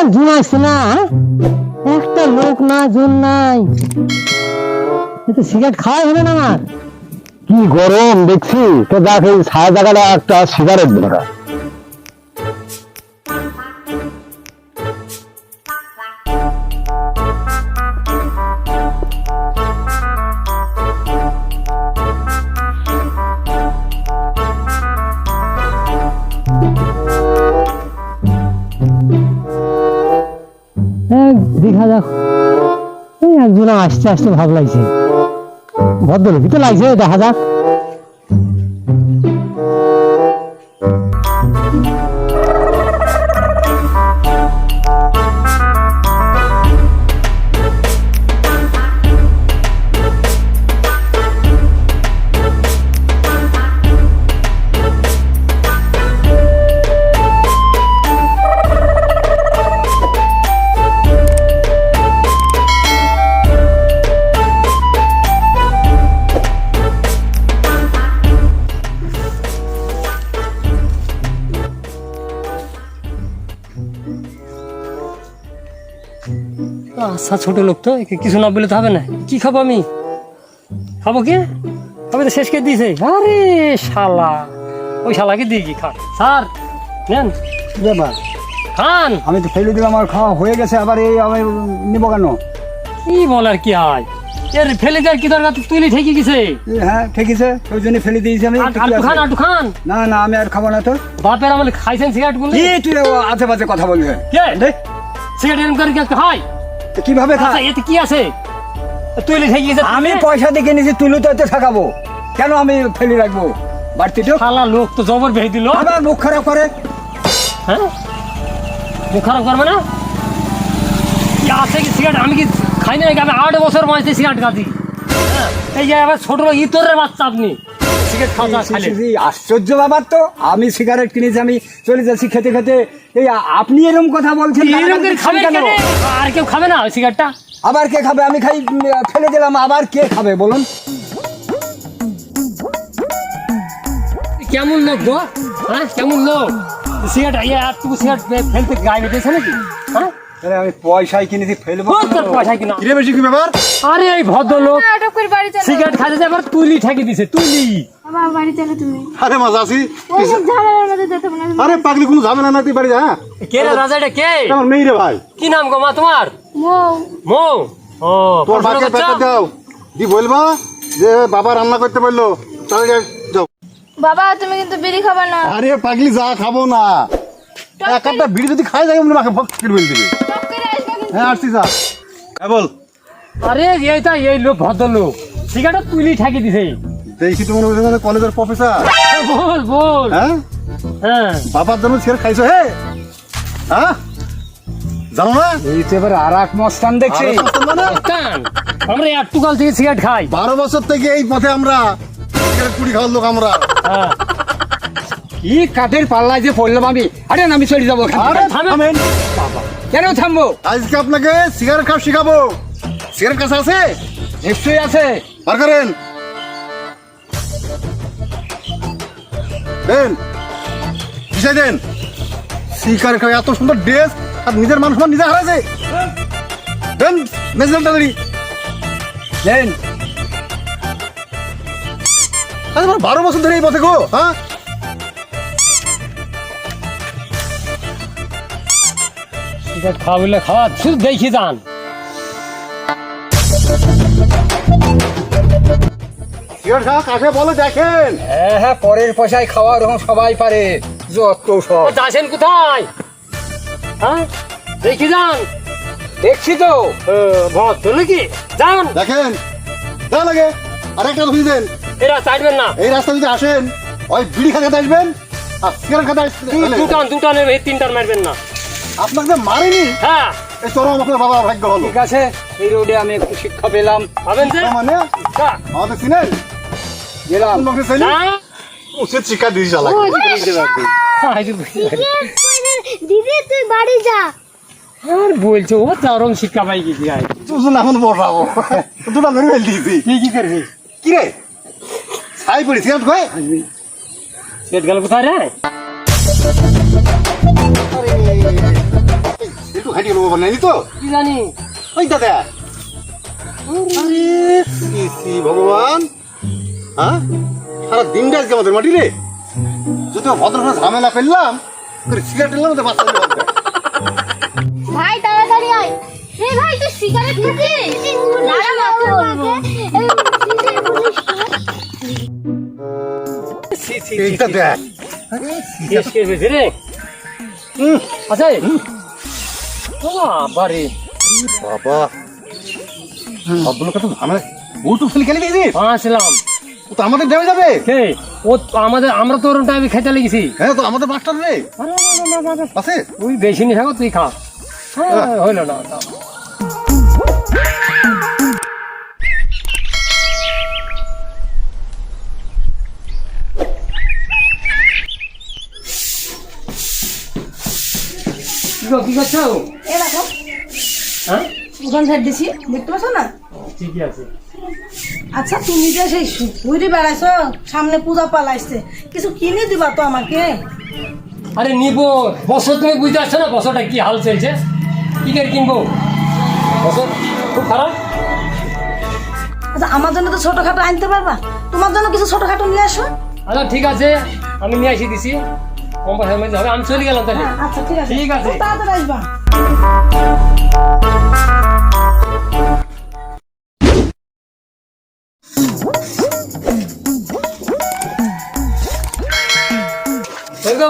একজন আসছে না? একটা লোক না, জন নাই। তো সিগারেট খাওয়াই হলো না আমার। কি গরম দেখছি, তো দেখ এই ছায়া একটা সিগারেট ধরা দেখা যাক। এই একজন আসতে আসতে ভাব লাগছে। ভদ্রলোকই তো লাগছে দেখা যাক। আচ্ছা ছোট লোক তো কিছু না বলে তো হবে না। কি খাব আমি? খাব কি? আমি তো শেষ করে দিয়েছে। আরে শালা ওই শালাকে দিয়ে কি খান স্যার নেন। ব্যাপার খান। আমি তো ফেলে দিলাম আমার খাওয়া হয়ে গেছে আবার এই আমি নেব কেন? কি বলার কি হয় এর ফেলে দেওয়ার কি দরকার? তুই ঠেকে গেছে। হ্যাঁ ঠিক আছে ওই জন্য ফেলে দিয়েছি আমি আটু খান আটু খান। না না আমি আর খাব না তো। বাপের আমলে খাইছেন সিগারেটগুলো? কি তুই আজে বাজে কথা বলবি? কে? সিগারেট এরকম করে কি হয় কীভাবে খা আচ্ছা এতে কি আছে? তুই গেছে আমি পয়সা দিয়ে কিনেছি তুই তো এতে ঠকাবো কেন আমি ফেলে রাখব? বাড়তি তো শালা লোক তো জবর বেহে দিল। আবার মুখ খারাপ করে? হ্যাঁ? মুখ খারাপ করবে না? কি আছে কি সিগারেট আমি কি খাই না আমি আট বছর বয়সে সিগারেট খাচ্ছি। হ্যাঁ, এই যে আবার ছোট লোক ইতরের বাচ্চা আপনি। সিগারেট খাওয়া আশ্চর্য ব্যাপার তো। আমি সিগারেট কিনেছি আমি চলে যাচ্ছি খেতে খেতে। এই আপনি এরকম কথা বলছেন? আর কেউ খাবে না ওই সিগারেটটা? আবার কে খাবে? আমি খাই ফেলে দিলাম আবার কে খাবে বলুন? কেমন লোক গো? হ্যাঁ কেমন লোক? সিগারেট এতটুকু সিগারেট ফেলতে গায়ে বেঁধেছে নাকি? হ্যাঁ? আরে আমি পয়সায় কিনেছি ফেলব কোন? কিনা কিরে বেশি কি ব্যাপার? আরে এই ভদ্রলোক সিগারেট তুলি ঠেকে দিছে তুলি। বাবা বাড়ি চলো তুমি। আরে মজা আছি ঝামেলার মধ্যে যেতে না। আরে পাগলি কোনো ঝামেলা না তুই বাড়ি যা হ্যাঁ? কে রে রাজা এটা কে? আমার মেয়ে রে ভাই। কি নাম গো মা তোমার? মৌ। মৌ? ও তোর পড়াশোনা ভাইকে দাও। দি বলবা যে বাবা রান্না করতে বলল তাহলে যাও। বাবা তুমি কিন্তু বিড়ি খাবা না। আরে পাগলি যা খাব না। এক একটা বিড়ি যদি খাই মাকে ভক্ত করে হ্যাঁ আসছি যা। হ্যাঁ বল। আরে এইটা এই লোক ভদ্রলোক। সিগারেট তুলি ঠেকে দিছে। দেখি ওখানে কলেজের প্রফেসর বল বল। হ্যাঁ? হ্যাঁ। বাবার জন্য সিগারেট খাইছো হে? হ্যাঁ? জানো না? এই তো এবার আর এক মস্তান দেখছি। মানে? আমরা একটু কাল থেকে সিগারেট খাই। বারো বছর থেকে এই পথে আমরা সিগারেট কুড়ি খাওয়ার লোক আমরা। হ্যাঁ। কি কাঠের পাল্লায় যে পড়লাম আমি। আরে আমি চলে যাব। থামেন। কেন থামবো? আজকে আপনাকে সিগারেট খাওয়া শিখাবো। সিগারেট কাছে আছে? নিশ্চয়ই আছে। বার করেন। দেন। বিষয় দেন। সিগারেট খাওয়া এত সুন্দর ড্রেস আর নিজের মানুষ মান নিজে হারাছে দেন মেজেল তাড়াতাড়ি। দেন। আরে আমার বারো বছর ধরে এই পথে গো হ্যাঁ? খাওয়া খাওয়া, শুধু দেখি যান। খাওয়া কাছে বলো দেখেন। হ্যাঁ হ্যাঁ পরের পয়সায় খাওয়া ওরকম সবাই পারে। যত সব। যাচ্ছেন কোথায়? হ্যাঁ দেখি যান। দেখছি তো। ভদ্র নাকি? যান। দেখেন দেন লাগে আর একটা বুঝি দেন। এরা চাইবেন না। এই রাস্তা যদি আসেন ওই বিড়ি খাতে আসবেন আর সিগারেট খাতে আসবেন। দুটান দুটান এই তিনটান মারবেন না। আপনাকে মারেনি? হ্যাঁ। এই চরম আপনার বাবা ভাগ্য হলো ঠিক আছে এই রোডে আমি একটু শিক্ষা পেলাম। পাবেন যে? মানে? হ্যাঁ। আমাদের চিনেন? গেলাম? না উচিত শিক্ষা বুঝতে পারি। দিদি তুই বাড়ি যা। আর বলছে ও চরম শিক্ষা পাই কি যায় তুই এখন বসাবো। দুটা ধরে ফেল দিয়েছি কি কি করবি? কি রে? ছাই পড়ি সিগারেট খাই? পেট গেল কোথায় রে? একটু নেব নাই তো? কি জানি? ওই দাদা। আরে। ভগবান। হ্যাঁ? সারা দিনটা আজকে আমাদের মাটি রে যদি ভদ্র ঝামেলা ফেললাম করে সিগারেট এলাম তো বাচ্চা ভাই তাড়াতাড়ি আয়। এই ভাই তুই সিগারেট খেয়েছিস? দাঁড়া মাকে বলব এইটা দেখ। শেষ কে হয়েছে রে হুম, বাবারে বাবা। সবগুলো কত ঝামেলা। উল্টো ফেলে খেলে দিয়েছিস? আসলাম ও তো আমাদের ডেমে যাবে? কে? ও তো আমাদের আমরা তো ওরম টাইমে খেতে লেগেছি। হ্যাঁ তো আমাদের মাস্টার রে। আছে? তুই বেশি নি থাকো তুই খা। হ্যাঁ, হইল না। কি করছ? এ দেখো। হ্যাঁ? উঠান সাইড দিছি। দেখতে পাচ্ছ না? ঠিকই আছে। আচ্ছা তুমি যে সেই ঘুরে বেড়াইছো সামনে পূজা পালাইছে কিছু কিনে দিবা তো আমাকে? আরে নিবো বছর তুমি বুঝতে পারছ না বছরটা কি হাল চলছে? কি করে কিনবো? বছর খুব খারাপ। আচ্ছা আমার জন্য তো ছোটখাটো আনতে পারবা? তোমার জন্য কিছু ছোটখাটো নিয়ে আসো। আচ্ছা ঠিক আছে। আমি নিয়ে আসি দিছি। কম পয়সার মধ্যে হবে। আমি চলে গেলাম তাহলে। হ্যাঁ, আচ্ছা ঠিক আছে। ঠিক আছে। তাড়াতাড়ি আসবা।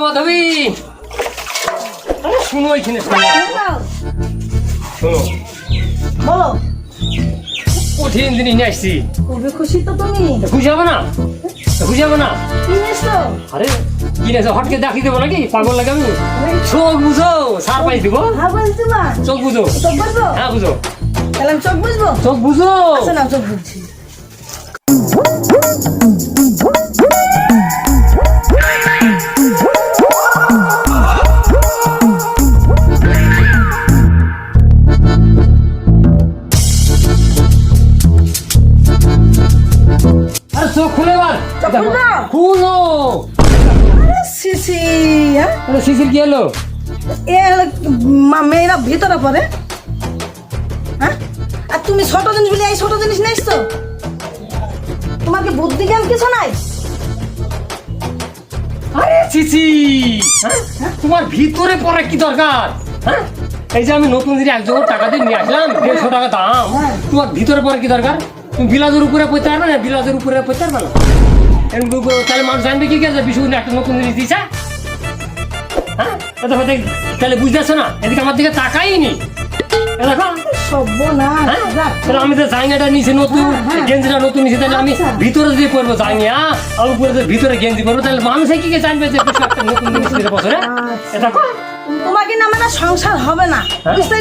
মাধবী। শুনো এখানে শুনো। বলো। কঠিন জিনিস নিয়ে আসছি। খুশি তো তুমি। খুশি হবে না? খুশি হবে না? আরে কিনেছে হটকে দেখিয়ে দেবো নাকি? পাগল লাগে আমি? চোখ বুঝো সার পাই দিব। হ্যাঁ চোখ বুঝো। হ্যাঁ বুঝো। চোখ বুঝব? চোখ বুঝো। আচ্ছা চোখ বুঝছি। চোখ খুলে খুলবো? খুলো। সিসি হ্যাঁ? শিশির কি হলো এ মেয়েরা ভিতরে পড়ে। হ্যাঁ? আর তুমি ছোট জিনিস বলে এই ছোট জিনিস নেইস তো তোমার কি বুদ্ধি জ্ঞান কিছু নাই? আরে চিচি হ্যাঁ? তোমার ভিতরে পড়ে কি দরকার? হ্যাঁ? এই যে আমি নতুন জিনিস এক জোগাড় টাকা দিয়ে নিয়ে আসলাম দেড়শো টাকা দাম। হ্যাঁ। তোমার ভিতরে পড়ে কি দরকার? তুমি বিলাজের উপরে পড়তে পারবে না? বিলাজের উপরে পড়তে পারবে না? এরকম তাহলে মানুষ জানবে কি গেছে? বিশু একটা নতুন জিনিস দিছে হ্যাঁ? এটা তাহলে বুঝতেছো না? এদিকে আমার দিকে তাকাই নি। দেখো। হ্যাঁ? আমি তো জাঙ্গাটা নতুন। হ্যাঁ, হ্যাঁ। গেঞ্জিটা নতুন তাহলে আমি আচ্ছা। ভিতরে দিয়ে পরবো জাঙ্গিয়া আর উপরে ভিতরে গেঞ্জি পরবো তাহলে মানুষে কি কে জানবে যে একটা নতুন জিনিস দিতে বছরে আচ্ছা। তোমাকে না মানে সংসার হবে না? বুঝতে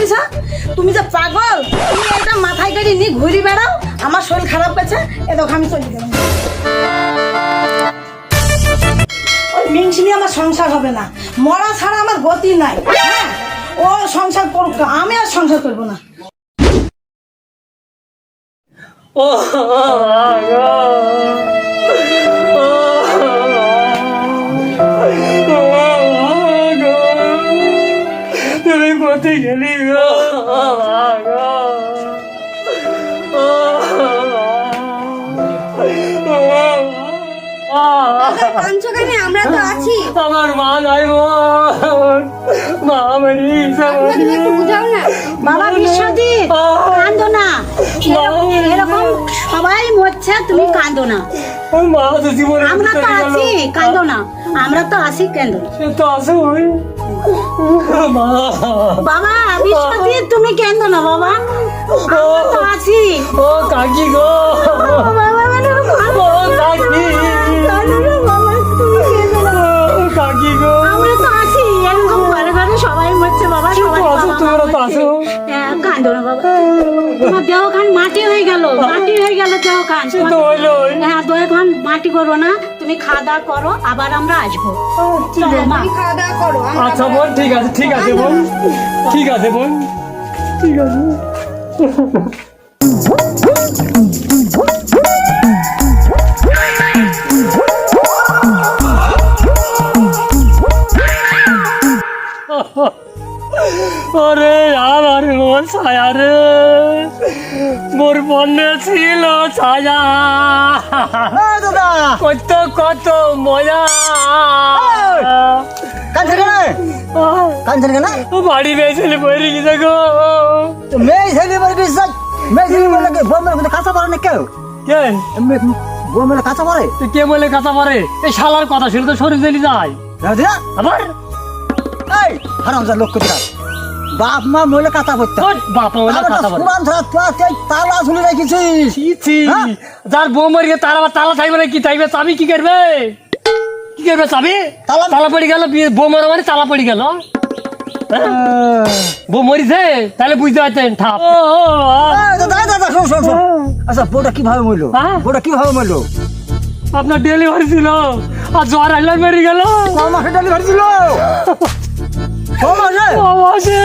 তুমি যে পাগল তুমি এটা মাথায় গাড়ি নিয়ে ঘুরি বেড়াও আমার শরীর খারাপ গেছে এ দেখো আমি চলে গেলাম ওই আমার সংসার হবে না মরা ছাড়া আমার গতি নাই হ্যাঁ ও সংসার করুক আমি আর সংসার করব না ও তুমি কোথায় গেলি আমরা তো আছি। আমার মা নাই মা আমার একটু বুঝাও না। বাবা বিশ্বজিৎ কান্দো না। এরকম- সবাই মরছে তুমি কান্দো না। মা তো জীবনে আমরা তো আছি কান্দো না। আমরা তো আছি কেন্দো না। সে তো আছে বাবা বিশ্বজিৎ তুমি কেন্দো না বাবা। আমরা তো আছি। ও কাকি সে তো হইলোই হ্যাঁ দয়া খান মাটি করো না তুমি খাওয়া দাওয়া করো আবার আমরা আসব। খাওয়া দাওয়া করো আচ্ছা বোন ঠিক আছে ঠিক আছে বোন। ঠিক আছে বোন। ঠিক আছে। ওরে আমার মন ছায়া রে। দাদা কত কত মজা। কাঁদছেন কেন? কাঁদছেন কেন? বাড়ি বইরে মেয়ে ছেলে বলে বিশ্বাস। মেয়ে ছেলে বলে বউ মেলে কিন্তু কাঁচা পড়ে না কেউ? কে? বউ মেলে কাঁচা তুই কে বলে কথা পারে এই শালার কথা শুনে তো শরীর জ্বলি যায়। আবার? এই হারাম যা লোক কোথায়? বাপ মা মহিলা কাঁচা পড়তে বাপ বলে কথা বলে। পুরান ধরা তুই তালা ঝুলে রেখেছিস। ছি। হ্যাঁ? যার বউ মরিয়ে তার আবার তালা থাকবে না কি? থাকবে চাবি কি করবে? কি করবে চাবি তালা তালা পড়ে গেল বউ মারা মানে তালা পড়ে গেল। হ্যাঁ? বউ মরিছে তাহলে বুঝতে পারতেন ঠাপ এই দাদা দাদা শোন শোন শোন। আচ্ছা বউটা কীভাবে মরলো? হ্যাঁ? বউটা কীভাবে মরলো? আপনার ডেলিভারি ছিল। আর জ্বর আইলে মেরে গেল। মাসে ডেলিভারি ছিল মাসে বাবাসে।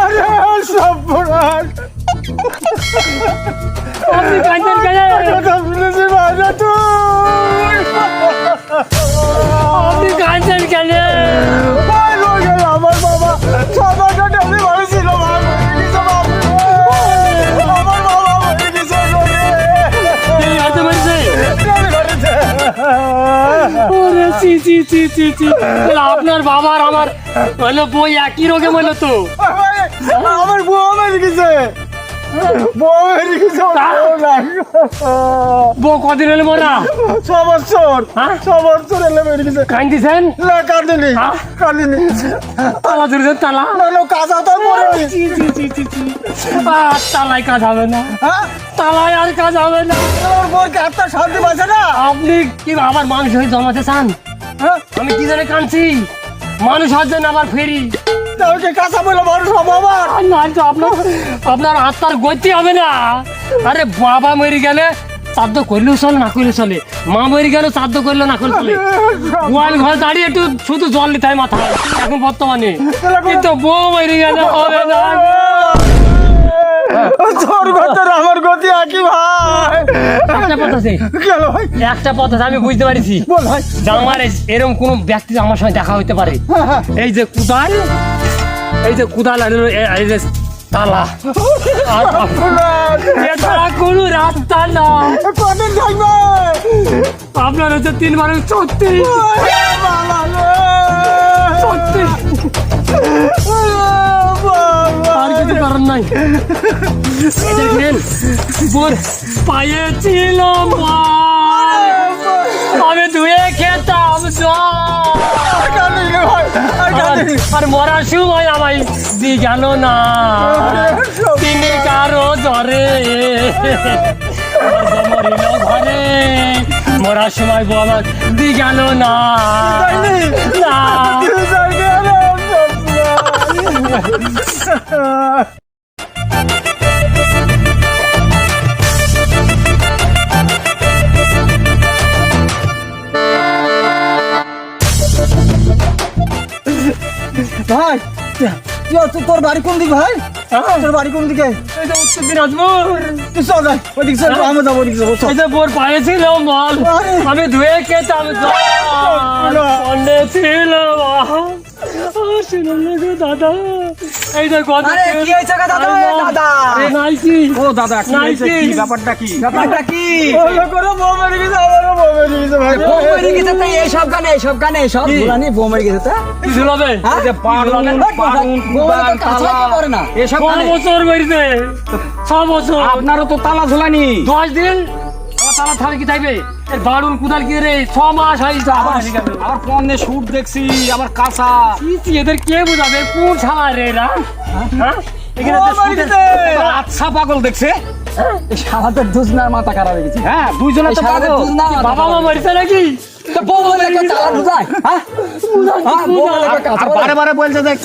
আরে সর্বনাশ আপনি কাঁদছেন কেন? কথা শুনেছি ভাজা তুই ভাই হয়ে গেল আমার বাবা। ছ চি চি চি চি চি আপনার বাবার আমার হলো বই একই রোগে মরলো তো। আমার বউ আমার বউ নাই। বউ কদিন হলো মরা? ছ বছর। হ্যাঁ? ছ বছর এলে মরে কান্দিছেন? না কাঁদিনি হ্যাঁ? তালা ধরেছেন না তো মরেনি আর তালায় কাজ হবে না। হ্যাঁ? তালায় আর কাজ হবে না। আমার বউকে একটা শান্তি পাচ্ছে না। আপনি কি মানুষ হয়ে জমাতে চান? আমি কি জানে কাঁদছি? মানুষ জন্য আবার ফেরি। তাহলে কাঁচা বলে মানুষ হব আবার? আর না তো আপনার আপনার আত্মার গতি হবে না। আরে বাবা মরে গেলে শ্রাদ্ধ করলেও চলে না করলেও চলে। মা মরে গেলে শ্রাদ্ধ করলেও না করলে চলে। গোয়াল ঘর দাঁড়িয়ে একটু শুধু জল নিতে হয় মাথায় এখন বর্তমানে। কিন্তু বউ মরে গেলে হবে না। তোর গতের আমার গতি একই ভাই। একটা পথ আছে। গেল ভাই। একটা পথ আছে আমি বুঝতে পারছি। বল ভাই। আমার এরকম কোন ব্যক্তি আমার সঙ্গে দেখা হইতে পারে। এই যে কুদাল এই যে কুদাল আর এই যে তালা। এছাড়া কোনো রাস্তা না কদিন থাকবে? আপনার হচ্ছে তিন বারে ছত্রিশ। ছত্রিশ। আর কিছু কারণ নাই। এই বোর পায়ে ছিল। আমি ধুয়ে খেতাম। আর- মরার সময় আমায় দি গেল না। তিনি কারও জ্বরে। ঘরে। মরার সময় বউ আমার দি গেল না। ভাই তুই তুই- তোর বাড়ি কোন দিকে ভাই? তোর বাড়ি কোন দিকে? এই যে উত্তর দিনাজপুর। তুই চল যাই ওদিকে চল আমি যাব ওদিকে যাব চল। এই যে বোর পায়ে ছিল মাল আরে। আমি ধুয়ে খেতাম জল সন্ধ্যে ছিল মাল। ও, শুনুন না গো দাদা এই যে আরে, কি হয়েছে গো দাদা? দাদা। আরে নাইকি। ও দাদা কি হয়েছে? কি ব্যাপারটা কি? ব্যাপারটা কি? বউ মরে গেছে আমারও বউ মরে গেছে ভাই। বউ মরে গেছে তো এইসব গানে এইসব গানে এইসব গানে বউ মরে গেছে তো? কি ঝুলাবে এসব ছ বছর মরিছে ছ বছর। আপনারও তো তালা ঝোলানি। দশ দিন? তালা থালে কি থাকবে বাড়ুন কুদাল কি রে? ছ মাস আবার এসে গেল। আমার পণ্যে শুট দেখছি কাঁচা এদের কে বোঝাবে? কোন শালা রে এরা? হ্যাঁ? শুধু- আচ্ছা পাগল দেখছে? আমাদের দুজনের মাথা খারাপ হয়ে গেছে। হ্যাঁ দুইজনে তো পাগল। বাবা মা মরিছে নাকি? বারে বারে বলছে দেখ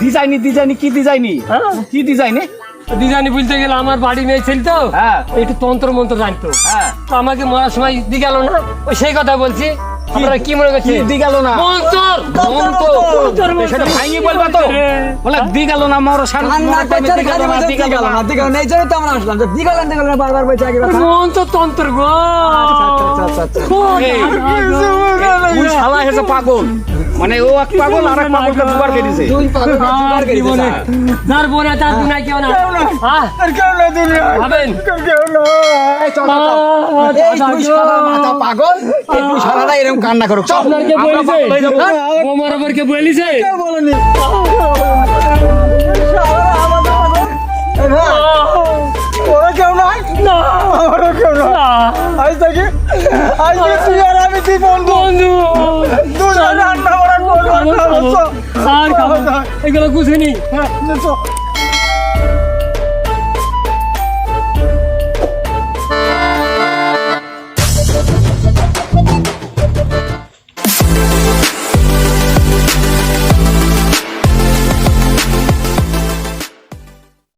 ডিজাইনি ডিজাইনি কি ডিজাইনি? হ্যাঁ? কি ডিজাইনি? ডিজাইনি বলতে গেলে আমার বাড়ি মেয়ে ছিল তো হ্যাঁ। একটু তন্ত্র মন্ত্র জানতো হ্যাঁ তো আমাকে মরার সময় দি গেল না ওই সেই কথা বলছি আপনারা কি মনে কি দি গেল না মন্ত্র মন্ত্র। মন্ত্র, মন্ত্র। সেটা ভাঙিয়ে বলবা তো বলে দি গেল না আমার সারা দি গেল না দি গেল না মন্ত্র তন্ত্র গো এই, ও, দাদা গো। কোন শালা হেসে পাগল মানে ও এক পাগল আর এক পাগলকে দুবার কেটেছে। আর জীবনে যার বনে তার দুনাই কেউ না। হ্যাঁ কেউ না কেউ না। আহ, দাদা গো। পাগল। একটু সারাটা এরকম কান্না করো। চল। আপনার কে বলেছে? বোমার আবার কে বলেছে? বলেনি? ওরা কেউ নাই? না। ওরা কেউ না, আজ থেকে আজ তুই আর আমি তুই বন্ধু। বন্ধু। দুজনে করব খাব এগুলো গুছিনি হ্যাঁ